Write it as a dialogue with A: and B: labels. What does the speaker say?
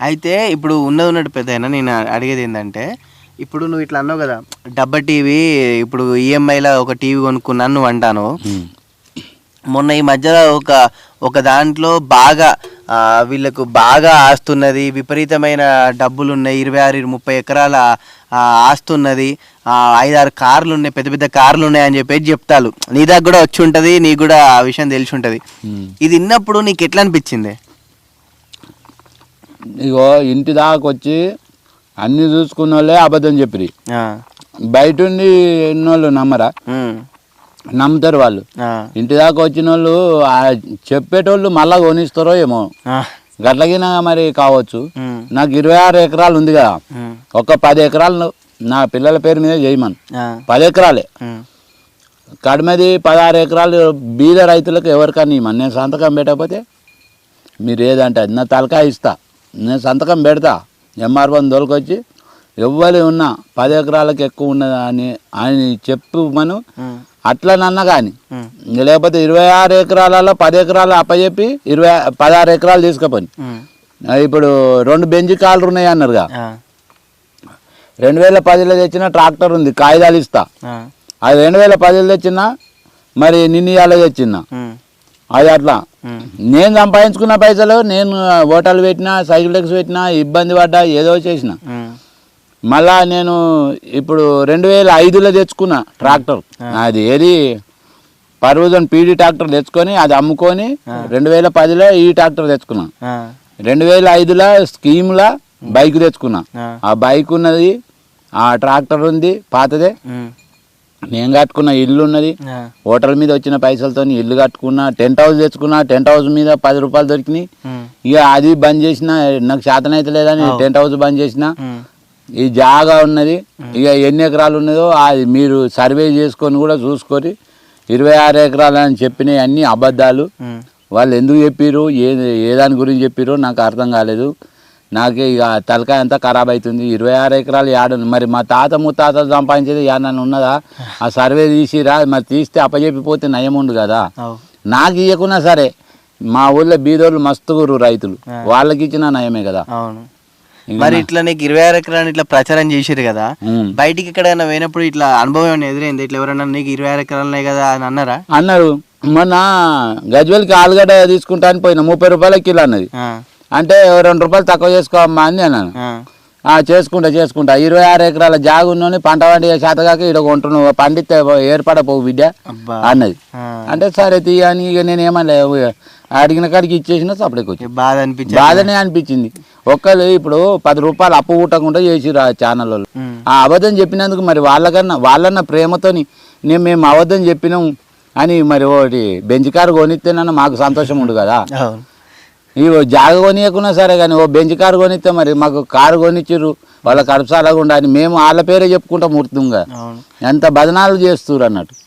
A: అయితే ఇప్పుడు ఉన్నది ఉన్నట్టు పెద్ద నేను అడిగేది ఏంటంటే ఇప్పుడు నువ్వు ఇట్లా అన్నావు కదా డబ్బా టీవీ ఇప్పుడు ఈఎంఐలో ఒక టీవీ కొనుక్కున్నాను నువ్వు అంటాను. మొన్న ఈ మధ్యలో ఒక ఒక దాంట్లో బాగా వీళ్ళకు బాగా ఆస్తున్నది విపరీతమైన డబ్బులు ఉన్నాయి ఇరవై ఆరు ముప్పై ఎకరాల ఆ, ఆస్తి ఉన్నది ఆ, ఐదారు కార్లు ఉన్నాయి పెద్ద పెద్ద కార్లు ఉన్నాయి అని చెప్పేసి చెప్తారు నీ దగ్గర కూడా వచ్చి ఉంటుంది నీకు కూడా ఆ విషయం తెలిసి ఉంటుంది. ఇది విన్నప్పుడు నీకు ఎట్లా అనిపించింది?
B: ఇగో ఇంటి దాకా వచ్చి అన్ని చూసుకున్న వాళ్ళే అబద్ధం చెప్పిరి.
A: ఆ,
B: బయట ఉండి ఉన్నోళ్ళు నమ్మరా? నమ్ముతారు వాళ్ళు. ఇంటి దాకా వచ్చిన వాళ్ళు ఆ చెప్పేటోళ్ళు మళ్ళా కొనిస్తారో ఏమో. గట్లగిన మరి కావచ్చు. నాకు ఇరవై ఆరు ఎకరాలు ఉంది కదా. ఒక పది ఎకరాలు నా పిల్లల పేరు మీద చేయమను. పది ఎకరాలే. కడిమది పదహారు ఎకరాలు బీద రైతులకు ఎవరికన్నా ఇవ్వమని నేను సంతకం పెట్టకపోతే మీరు ఏదంటే అది నా తలకాయ ఇస్తా. నేను సంతకం పెడతా. ఎంఆర్ఓని దొరకొచ్చి ఎవ్వరి ఉన్నా పది ఎకరాలకు ఎక్కువ ఉన్నదా అని అని చెప్పు మనం. అట్లనన్నా కానీ లేకపోతే ఇరవై ఆరు ఎకరాలలో పది ఎకరాలు అప్పచెప్పి ఇరవై పదహారు ఎకరాలు తీసుకుపోయి ఇప్పుడు రెండు బెంజి కాళ్ళు ఉన్నాయి అన్నారుగా. రెండు వేల పదిలో తెచ్చిన ట్రాక్టర్ ఉంది కాగితాలు ఇస్తా. అది రెండు వేల పదిలో తెచ్చిన మరి నిన్న ఇవాళ తెచ్చిన. అది అట్లా. నేను సంపాదించుకున్న పైసలు నేను హోటల్ పెట్టినా సైకిల్ టెక్స్ పెట్టినా ఇబ్బంది పడ్డా ఏదో చేసిన. మళ్ళా నేను ఇప్పుడు రెండు వేల ఐదులో తెచ్చుకున్నా ట్రాక్టర్. అది ఏది? పర్వజన్ పీడీ ట్రాక్టర్ తెచ్చుకొని అది అమ్ముకొని రెండు వేల పదిలో ఈ ట్రాక్టర్ తెచ్చుకున్నా. రెండు వేల ఐదులో స్కీమ్లో బైక్ తెచ్చుకున్నా.
A: ఆ,
B: బైక్ ఉన్నది ఆ ట్రాక్టర్ ఉంది పాతదే. నేను కట్టుకున్న ఇల్లు ఉన్నది. హోటల్ మీద వచ్చిన పైసలతో ఇల్లు కట్టుకున్నా టెంట్ హౌస్ తెచ్చుకున్నా టెంట్ హౌస్ మీద పది రూపాయలు దొరికినాయి. ఇక అది బంద్ చేసిన నాకు శాతం అయితే లేదని టెంట్ హౌస్ బంద్ చేసిన. ఈ జాగా ఉన్నది. ఇక ఎన్ని ఎకరాలు ఉన్నదో అది మీరు సర్వే చేసుకొని కూడా చూసుకొని ఇరవై ఆరు ఎకరాలు అని చెప్పినవి అన్ని అబద్ధాలు. వాళ్ళు ఎందుకు చెప్పిర్రు? ఏ ఏ దాని గురించి చెప్పిర్రు నాకు అర్థం కాలేదు. నాకే ఇక తలకాయ అంతా ఖరాబ్ అవుతుంది. ఇరవై ఆరు ఎకరాలు యాడ మరి మా తాత ముత్తాత సంపాదించేది యాడన్నా ఉన్నదా? ఆ సర్వే తీసిరా మరి తీస్తే అప్పచెప్పిపోతే నయం ఉండు కదా. నాకు ఇవ్వకున్నా సరే మా ఊళ్ళో బీదోళ్ళు మస్తుగురు రైతులు. వాళ్ళకి ఇచ్చిన నయమే కదా.
A: మరి ఇట్లా నీకు ఇరవై ఆరు ఎకరాలు ఇట్లా ప్రచారం చేసిరు కదా. బయటికి ఎక్కడైనా పోయినప్పుడు ఇట్లా అనుభవం ఏమైనా ఎదురైంది? ఇట్లా ఎవరన్నా నీకు ఇరవై ఆరు ఎకరాలు ఉన్నాయి కదా అని అన్నారా?
B: అన్నారు. మొన్న గజ్వెల్కి ఆలుగడ్డ తీసుకుంటా అని పోయినా ముప్పై రూపాయల కిలో అన్నది. అంటే రెండు రూపాయలు తక్కువ చేసుకోమ్మా అని అన్నాను. చేసుకుంటా చేసుకుంటా. ఇరవై ఆరు ఎకరాల జాగు ఉన్నోని పంట పండి చేతగాక ఇక్కడ కొంటున్నావు. పండితే ఏర్పడపోవు బిడ్డ అన్నది. అంటే సరే తీయ అని ఇక నేను ఏమన్నా అడిగిన కాడికి ఇచ్చేసిన సపరేట్కి వచ్చి
A: బాధ అనిపించే
B: బాధనే అనిపించింది. ఒక్కరు ఇప్పుడు పది రూపాయలు అప్పు పుట్టకుండా చేసిరు ఆ ఛానల్ ఆ అబద్ధం చెప్పినందుకు మరి వాళ్ళకన్నా వాళ్ళన్న ప్రేమతోని నేను మేము అబద్ధం చెప్పినాం అని మరి ఒకటి బెంచ్ కారు కొనిస్తేనన్నా మాకు సంతోషం ఉండు కదా. ఇవి జాగ కొనియకున్నా సరే కానీ ఓ బెంచ్ కారు కొనిస్తే మరి మాకు కారు కొనిచ్చిర్రు. వాళ్ళ కడుపు సాలగా ఉండాలి మేము వాళ్ళ పేరే చెప్పుకుంటాం ముర్తుంగా ఎంత బదనాలు చేస్తున్నారు అన్నట్టు.